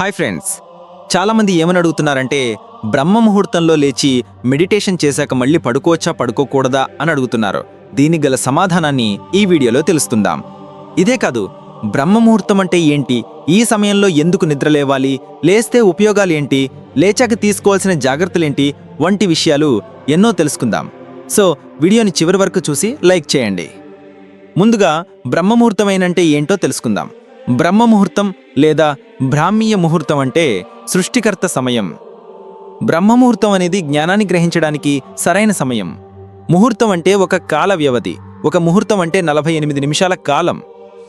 Hi friends. చాలామంది ఏమని అడుగుతున్నారంటే బ్రహ్మ ముహూర్తంలో లేచి మెడిటేషన్ చేశాక మళ్ళీ పడుకోవచ్చా పడుకోకూడదా? అని అడుగుతున్నారు. దీనికి గల సమాధానాన్ని ఈ వీడియోలో తెలుసుకుందాం. ఇదే కాదు బ్రహ్మ ముహూర్తం అంటే ఏంటి? ఈ సమయంలో ఎందుకు నిద్ర లేవాలి? లేస్తే ఉపయోగాలు ఏంటి? లేచాక తీసుకోవాల్సిన జాగ్రత్తలేంటి వంటి విషయాలు ఎన్నో తెలుసుకుందాం. సో వీడియోని చివరి వరకు చూసి లైక్ చేయండి. ముందుగా బ్రహ్మముహూర్తమైనంటే ఏంటో తెలుసుకుందాం. బ్రహ్మముహూర్తం లేదా బ్రాహ్మీయ ముహూర్తం అంటే సృష్టికర్త సమయం. బ్రహ్మముహూర్తం అనేది జ్ఞానాన్ని గ్రహించడానికి సరైన సమయం. ముహూర్తం అంటే ఒక కాల వ్యవధి. ఒక ముహూర్తం అంటే నలభై ఎనిమిది నిమిషాల కాలం.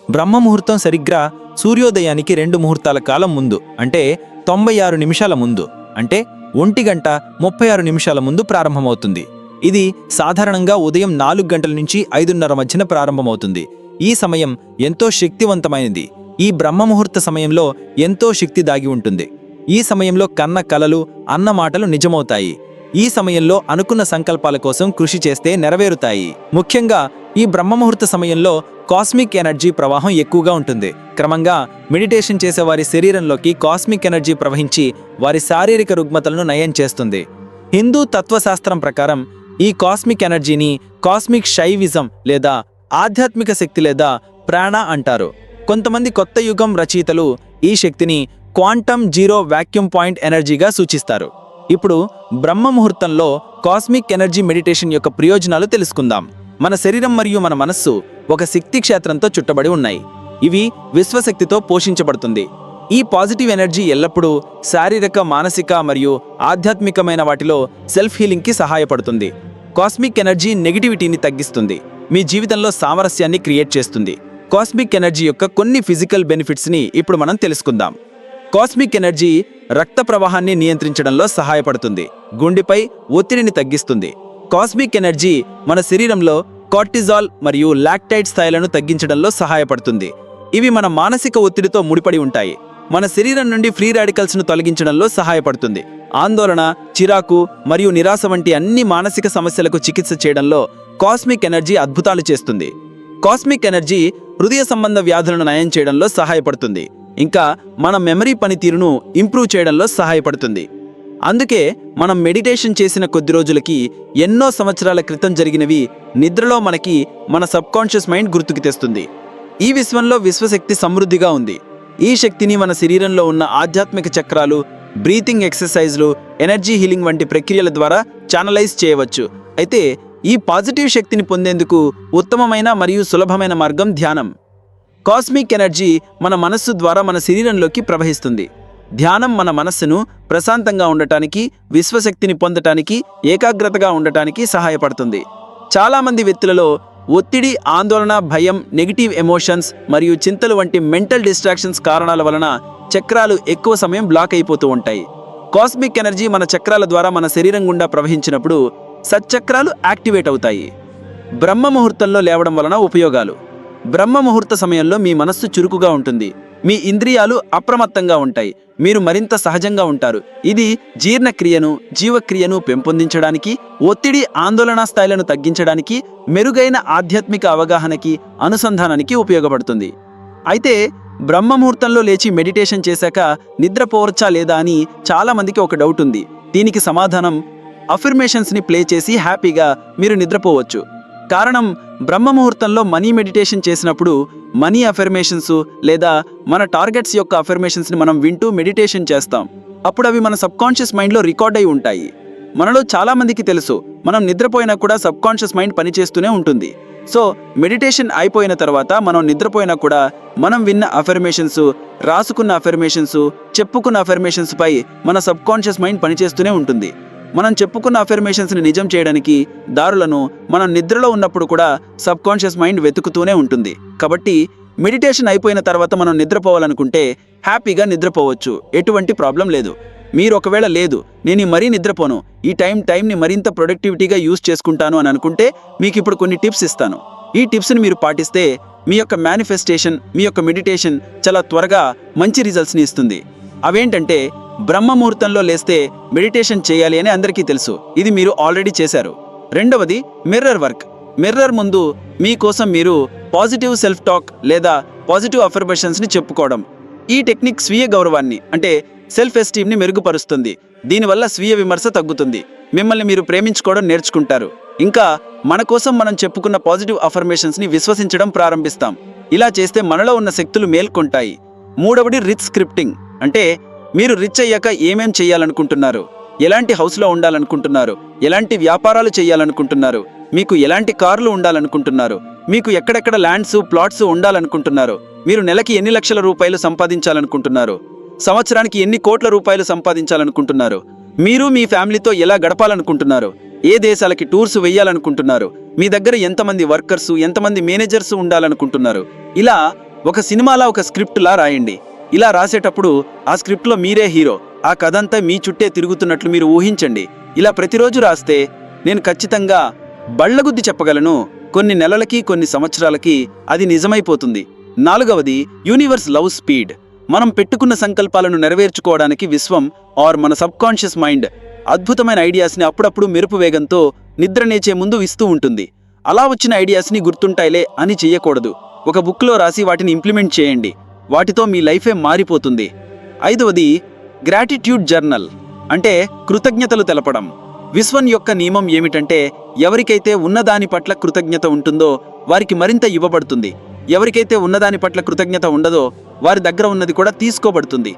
బ్రహ్మ ముహూర్తం సరిగ్గా సూర్యోదయానికి రెండు ముహూర్తాల కాలం ముందు అంటే తొంభై ఆరు నిమిషాల ముందు అంటే ఒంటి గంట ముప్పై ఆరు నిమిషాల ముందు ప్రారంభమవుతుంది. ఇది సాధారణంగా ఉదయం నాలుగు గంటల నుంచి ఐదున్నర మధ్యన ప్రారంభమవుతుంది. ఈ సమయం ఎంతో శక్తివంతమైనది. ఈ బ్రహ్మ ముహూర్త సమయంలో ఎంతో శక్తి దాగి ఉంటుంది. ఈ సమయంలో కన్న కలలు అన్న మాటలు నిజమవుతాయి. ఈ సమయంలో అనుకున్న సంకల్పాల కోసం కృషి చేస్తే నెరవేరుతాయి. ముఖ్యంగా ఈ బ్రహ్మముహూర్త సమయంలో కాస్మిక్ ఎనర్జీ ప్రవాహం ఎక్కువగా ఉంటుంది. క్రమంగా మెడిటేషన్ చేసే వారి శరీరంలోకి కాస్మిక్ ఎనర్జీ ప్రవహించి వారి శారీరక రుగ్మతలను నయం చేస్తుంది. హిందూ తత్వశాస్త్రం ప్రకారం ఈ కాస్మిక్ ఎనర్జీని కాస్మిక్ షైవిజం లేదా ఆధ్యాత్మిక శక్తి లేదా ప్రాణ అంటారు. కొంతమంది కొత్త యుగం రచయితలు ఈ శక్తిని క్వాంటమ్ జీరో వాక్యూమ్ పాయింట్ ఎనర్జీగా సూచిస్తారు. ఇప్పుడు బ్రహ్మ ముహూర్తంలో కాస్మిక్ ఎనర్జీ మెడిటేషన్ యొక్క ప్రయోజనాలు తెలుసుకుందాం. మన శరీరం మరియు మన మనస్సు ఒక శక్తి క్షేత్రంతో చుట్టబడి ఉన్నాయి. ఇవి విశ్వశక్తితో పోషించబడుతుంది. ఈ పాజిటివ్ ఎనర్జీ ఎల్లప్పుడూ శారీరక మానసిక మరియు ఆధ్యాత్మికమైన వాటిలో సెల్ఫ్ హీలింగ్కి సహాయపడుతుంది. కాస్మిక్ ఎనర్జీ నెగిటివిటీని తగ్గిస్తుంది. మీ జీవితంలో సామరస్యాన్ని క్రియేట్ చేస్తుంది. కాస్మిక్ ఎనర్జీ యొక్క కొన్ని ఫిజికల్ బెనిఫిట్స్ని ఇప్పుడు మనం తెలుసుకుందాం. కాస్మిక్ ఎనర్జీ రక్త ప్రవాహాన్ని నియంత్రించడంలో సహాయపడుతుంది. గుండెపై ఒత్తిడిని తగ్గిస్తుంది. కాస్మిక్ ఎనర్జీ మన శరీరంలో కార్టిజాల్ మరియు లాక్టైడ్ స్థాయిలను తగ్గించడంలో సహాయపడుతుంది. ఇవి మన మానసిక ఒత్తిడితో ముడిపడి ఉంటాయి. మన శరీరం నుండి ఫ్రీ రాడికల్స్ను తొలగించడంలో సహాయపడుతుంది. ఆందోళన చిరాకు మరియు నిరాశ వంటి అన్ని మానసిక సమస్యలకు చికిత్స చేయడంలో కాస్మిక్ ఎనర్జీ అద్భుతాలు చేస్తుంది. కాస్మిక్ ఎనర్జీ హృదయ సంబంధ వ్యాధులను నయం చేయడంలో సహాయపడుతుంది. ఇంకా మన మెమరీ పనితీరును ఇంప్రూవ్ చేయడంలో సహాయపడుతుంది. అందుకే మనం మెడిటేషన్ చేసిన కొద్ది రోజులకి ఎన్నో సంవత్సరాల క్రితం జరిగినవి నిద్రలో మనకి మన సబ్కాన్షియస్ మైండ్ గుర్తుకు తెస్తుంది. ఈ విశ్వంలో విశ్వశక్తి సమృద్ధిగా ఉంది. ఈ శక్తిని మన శరీరంలో ఉన్న ఆధ్యాత్మిక చక్రాలు బ్రీతింగ్ ఎక్సర్సైజ్లు ఎనర్జీ హీలింగ్ వంటి ప్రక్రియల ద్వారా ఛానలైజ్ చేయవచ్చు. అయితే ఈ పాజిటివ్ శక్తిని పొందేందుకు ఉత్తమమైన మరియు సులభమైన మార్గం ధ్యానం. కాస్మిక్ ఎనర్జీ మన మనస్సు ద్వారా మన శరీరంలోకి ప్రవహిస్తుంది. ధ్యానం మన మనస్సును ప్రశాంతంగా ఉండటానికి విశ్వశక్తిని పొందటానికి ఏకాగ్రతగా ఉండటానికి సహాయపడుతుంది. చాలామంది వ్యక్తులలో ఒత్తిడి ఆందోళన భయం నెగిటివ్ ఎమోషన్స్ మరియు చింతలు వంటి మెంటల్ డిస్ట్రాక్షన్స్ కారణాల వలన చక్రాలు ఎక్కువ సమయం బ్లాక్ అయిపోతూ ఉంటాయి. కాస్మిక్ ఎనర్జీ మన చక్రాల ద్వారా మన శరీరం గుండా ప్రవహించినప్పుడు సచ్చక్రాలు యాక్టివేట్ అవుతాయి. బ్రహ్మ ముహూర్తంలో లేవడం వలన ఉపయోగాలు. బ్రహ్మ ముహూర్త సమయంలో మీ మనస్సు చురుకుగా ఉంటుంది. మీ ఇంద్రియాలు అప్రమత్తంగా ఉంటాయి. మీరు మరింత సహజంగా ఉంటారు. ఇది జీర్ణక్రియను జీవక్రియను పెంపొందించడానికి ఒత్తిడి ఆందోళన స్థాయిలను తగ్గించడానికి మెరుగైన ఆధ్యాత్మిక అవగాహనకి అనుసంధానానికి ఉపయోగపడుతుంది. అయితే బ్రహ్మ ముహూర్తంలో లేచి మెడిటేషన్ చేశాక నిద్రపోవచ్చా లేదా అని చాలామందికి ఒక డౌట్ ఉంది. దీనికి సమాధానం అఫర్మేషన్స్ని ప్లే చేసి హ్యాపీగా మీరు నిద్రపోవచ్చు. కారణం బ్రహ్మ ముహూర్తంలో మనీ మెడిటేషన్ చేసినప్పుడు మనీ అఫర్మేషన్స్ లేదా మన టార్గెట్స్ యొక్క అఫర్మేషన్స్ని మనం వింటూ మెడిటేషన్ చేస్తాం. అప్పుడు అవి మన సబ్కాన్షియస్ మైండ్లో రికార్డ్ అయి ఉంటాయి. మనలో చాలామందికి తెలుసు మనం నిద్రపోయినా కూడా సబ్కాన్షియస్ మైండ్ పనిచేస్తూనే ఉంటుంది. సో మెడిటేషన్ అయిపోయిన తర్వాత మనం నిద్రపోయినా కూడా మనం విన్న అఫర్మేషన్స్ రాసుకున్న అఫర్మేషన్స్ చెప్పుకున్న అఫర్మేషన్స్ పై మన సబ్కాన్షియస్ మైండ్ పనిచేస్తూనే ఉంటుంది. మనం చెప్పుకున్న అఫర్మేషన్స్ని నిజం చేయడానికి దారులను మనం నిద్రలో ఉన్నప్పుడు కూడా సబ్కాన్షియస్ మైండ్ వెతుకుతూనే ఉంటుంది. కాబట్టి మెడిటేషన్ అయిపోయిన తర్వాత మనం నిద్రపోవాలనుకుంటే హ్యాపీగా నిద్రపోవచ్చు. ఎటువంటి ప్రాబ్లం లేదు. మీరు ఒకవేళ లేదు నేను మరీ నిద్రపోను ఈ టైం టైంని మరింత ప్రొడక్టివిటీగా యూజ్ చేసుకుంటాను అని అనుకుంటే మీకు ఇప్పుడు కొన్ని టిప్స్ ఇస్తాను. ఈ టిప్స్ని మీరు పాటిస్తే మీ యొక్క మేనిఫెస్టేషన్ మీ యొక్క మెడిటేషన్ చాలా త్వరగా మంచి రిజల్ట్స్ని ఇస్తుంది. అవేంటంటే బ్రహ్మ ముహూర్తంలో లేస్తే మెడిటేషన్ చేయాలి అని అందరికీ తెలుసు. ఇది మీరు ఆల్రెడీ చేశారు. రెండవది మిర్రర్ వర్క్ మిర్రర్ ముందు మీకోసం మీరు పాజిటివ్ సెల్ఫ్ టాక్ లేదా పాజిటివ్ అఫర్మేషన్స్ని చెప్పుకోవడం. ఈ టెక్నిక్ స్వీయ గౌరవాన్ని అంటే సెల్ఫ్ ఎస్టీమ్ని మెరుగుపరుస్తుంది. దీనివల్ల స్వీయ విమర్శ తగ్గుతుంది. మిమ్మల్ని మీరు ప్రేమించుకోవడం నేర్చుకుంటారు. ఇంకా మన కోసం మనం చెప్పుకున్న పాజిటివ్ అఫర్మేషన్స్ని విశ్వసించడం ప్రారంభిస్తాం. ఇలా చేస్తే మనలో ఉన్న శక్తులు మేల్కొంటాయి. మూడవది రిచ్ స్క్రిప్టింగ్ అంటే మీరు రిచ్ అయ్యాక ఏమేం చేయాలనుకుంటున్నారు? ఎలాంటి హౌస్లో ఉండాలనుకుంటున్నారు? ఎలాంటి వ్యాపారాలు చేయాలనుకుంటున్నారు? మీకు ఎలాంటి కార్లు ఉండాలనుకుంటున్నారు? మీకు ఎక్కడెక్కడ ల్యాండ్స్ ప్లాట్స్ ఉండాలనుకుంటున్నారు? మీరు నెలకి ఎన్ని లక్షల రూపాయలు సంపాదించాలనుకుంటున్నారు? సంవత్సరానికి ఎన్ని కోట్ల రూపాయలు సంపాదించాలనుకుంటున్నారు? మీరు మీ ఫ్యామిలీతో ఎలా గడపాలనుకుంటున్నారు? ఏ దేశాలకి టూర్స్ వెయ్యాలనుకుంటున్నారు? మీ దగ్గర ఎంతమంది వర్కర్స్ ఎంతమంది మేనేజర్స్ ఉండాలనుకుంటున్నారు? ఇలా ఒక సినిమాలా ఒక స్క్రిప్ట్లా రాయండి. ఇలా రాసేటప్పుడు ఆ స్క్రిప్ట్లో మీరే హీరో ఆ కథంతా మీ చుట్టే తిరుగుతున్నట్లు మీరు ఊహించండి. ఇలా ప్రతిరోజు రాస్తే నేను ఖచ్చితంగా బళ్ళగుద్ది చెప్పగలను. కొన్ని నెలలకి కొన్ని సంవత్సరాలకి అది నిజమైపోతుంది. నాలుగవది యూనివర్స్ లవ్ స్పీడ్. మనం పెట్టుకున్న సంకల్పాలను నెరవేర్చుకోవడానికి విశ్వం ఆర్ మన సబ్కాన్షియస్ మైండ్ అద్భుతమైన ఐడియాస్ని అప్పుడప్పుడు మెరుపు వేగంతో నిద్రనేచే ముందు ఇస్తూ ఉంటుంది. అలా వచ్చిన ఐడియాస్ని గుర్తుంటాయిలే అని చెయ్యకూడదు. ఒక బుక్లో రాసి వాటిని ఇంప్లిమెంట్ చేయండి. వాటితో మీ లైఫే మారిపోతుంది. ఐదవది గ్రాటిట్యూడ్ జర్నల్ అంటే కృతజ్ఞతలు తెలపడం. విశ్వం యొక్క నియమం ఏమిటంటే ఎవరికైతే ఉన్నదాని పట్ల కృతజ్ఞత ఉంటుందో వారికి మరింత ఇవ్వబడుతుంది. ఎవరికైతే ఉన్నదాని పట్ల కృతజ్ఞత ఉండదో వారి దగ్గర ఉన్నది కూడా తీసుకోబడుతుంది.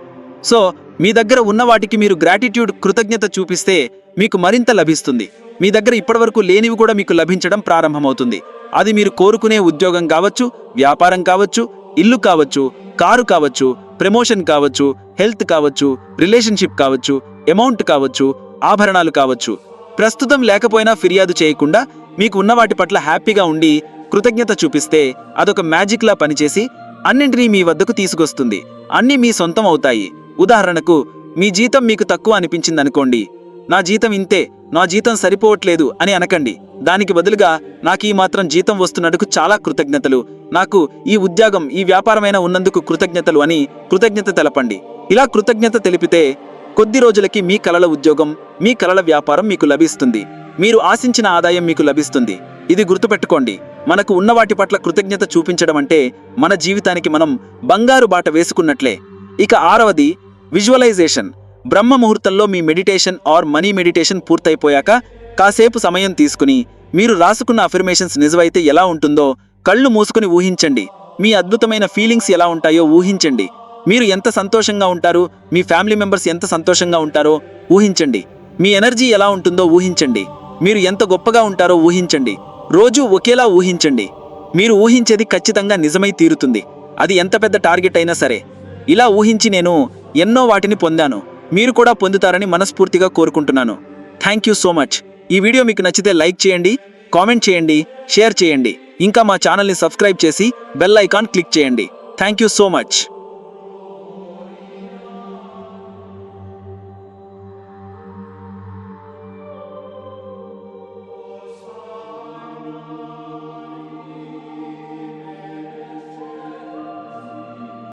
సో మీ దగ్గర ఉన్న వాటికి మీరు గ్రాటిట్యూడ్ కృతజ్ఞత చూపిస్తే మీకు మరింత లభిస్తుంది. మీ దగ్గర ఇప్పటివరకు లేనివి కూడా మీకు లభించడం ప్రారంభమవుతుంది. అది మీరు కోరుకునే ఉద్యోగం కావచ్చు వ్యాపారం కావచ్చు ఇల్లు కావచ్చు కారు కావచ్చు ప్రమోషన్ కావచ్చు హెల్త్ కావచ్చు రిలేషన్షిప్ కావచ్చు అమౌంట్ కావచ్చు ఆభరణాలు కావచ్చు. ప్రస్తుతం లేకపోయినా ఫిర్యాదు చేయకుండా మీకు ఉన్న వాటి పట్ల హ్యాపీగా ఉండి కృతజ్ఞత చూపిస్తే అదొక మ్యాజిక్లా పనిచేసి అన్నింటినీ మీ వద్దకు తీసుకొస్తుంది. అన్నీ మీ సొంతం అవుతాయి. ఉదాహరణకు మీ జీతం మీకు తక్కువ అనిపించిందనుకోండి. నా జీతం ఇంతే నా జీతం సరిపోవట్లేదు అని అనకండి. దానికి బదులుగా నాకు ఈ మాత్రం జీతం వస్తున్నట్టుకు చాలా కృతజ్ఞతలు. నాకు ఈ ఉద్యోగం ఈ వ్యాపారమైన ఉన్నందుకు కృతజ్ఞతలు అని కృతజ్ఞత తెలపండి. ఇలా కృతజ్ఞత తెలిపితే కొద్ది రోజులకి మీ కలల ఉద్యోగం మీ కలల వ్యాపారం మీకు లభిస్తుంది. మీరు ఆశించిన ఆదాయం మీకు లభిస్తుంది. ఇది గుర్తుపెట్టుకోండి. మనకు ఉన్న వాటి పట్ల కృతజ్ఞత చూపించడం అంటే మన జీవితానికి మనం బంగారు బాట వేసుకున్నట్లే. ఇక ఆరవది విజువలైజేషన్. బ్రహ్మ ముహూర్తంలో మీ మెడిటేషన్ ఆర్ మనీ మెడిటేషన్ పూర్తయిపోయాక కాసేపు సమయం తీసుకుని మీరు రాసుకున్న అఫర్మేషన్స్ నిజమైతే ఎలా ఉంటుందో కళ్ళు మూసుకుని ఊహించండి. మీ అద్భుతమైన ఫీలింగ్స్ ఎలా ఉంటాయో ఊహించండి. మీరు ఎంత సంతోషంగా ఉంటారు? మీ ఫ్యామిలీ మెంబర్స్ ఎంత సంతోషంగా ఉంటారో ఊహించండి. మీ ఎనర్జీ ఎలా ఉంటుందో ఊహించండి. మీరు ఎంత గొప్పగా ఉంటారో ఊహించండి. రోజూ ఒకేలా ఊహించండి. మీరు ఊహించేది ఖచ్చితంగా నిజమై తీరుతుంది. అది ఎంత పెద్ద టార్గెట్ అయినా సరే. ఇలా ఊహించి నేను ఎన్నో వాటిని పొందాను. మీరు కూడా పొందుతారని మనస్ఫూర్తిగా కోరుకుంటున్నాను. థ్యాంక్ యూ సో మచ్ ఈ వీడియో మీకు నచ్చితే లైక్ చేయండి కామెంట్ చేయండి షేర్ చేయండి. ఇంకా మా ఛానల్ని సబ్స్క్రైబ్ చేసి బెల్ ఐకాన్ క్లిక్ చేయండి. Thank you so much